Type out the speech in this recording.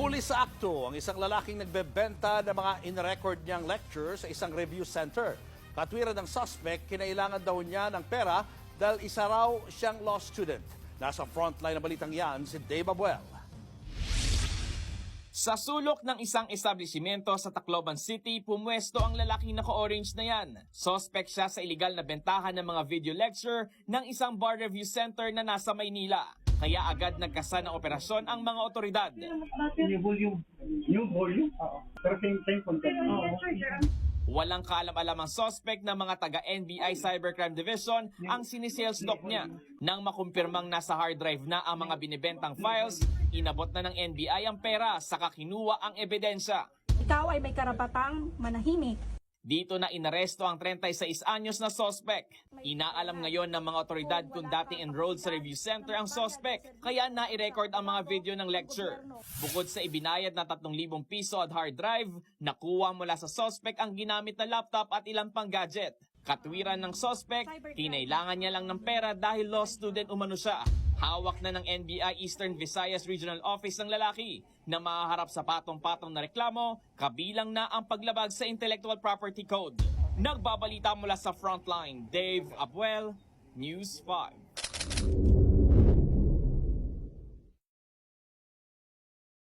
Uli sa akto ang isang lalaking nagbebenta ng mga in-record niyang lecture sa isang review center. Katwiran ng suspect, kinailangan daw niya ng pera dahil isa raw siyang law student. Nasa frontline ng balitang yan si Dave Abuel. Sa sulok ng isang establishmento sa Tacloban City, pumwesto ang lalaking naka-orange na yan. Suspect siya sa illegal na bentahan ng mga video lecture ng isang bar review center na nasa Maynila. Kaya agad nagkasa ng operasyon ang mga otoridad. Yung volume. Yung volume? Oo. Pero same, same content. Oo. Walang kaalam-alam ang suspect ng mga taga-NBI Cybercrime Division ang sinisales stock niya. Nang makumpirmang nasa hard drive na ang mga binibentang files, inabot na ng NBI ang pera saka kinuha ang ebidensya. Ikaw ay may karapatang manahimik. Dito na inaresto ang 36 anyos na suspect. Inaalam ngayon ng mga otoridad kung dating enrolled sa review center ang suspect, kaya nai-record ang mga video ng lecture. Bukod sa ibinayad na 3,000 piso at hard drive, nakuha mula sa suspect ang ginamit na laptop at ilang pang gadget. Katwiran ng suspect, kinailangan niya lang ng pera dahil law student umano siya. Hawak na ng NBI Eastern Visayas Regional Office ng lalaki na mahaharap sa patong-patong na reklamo, kabilang na ang paglabag sa Intellectual Property Code. Nagbabalita mula sa Frontline, Dave Abuel, News 5.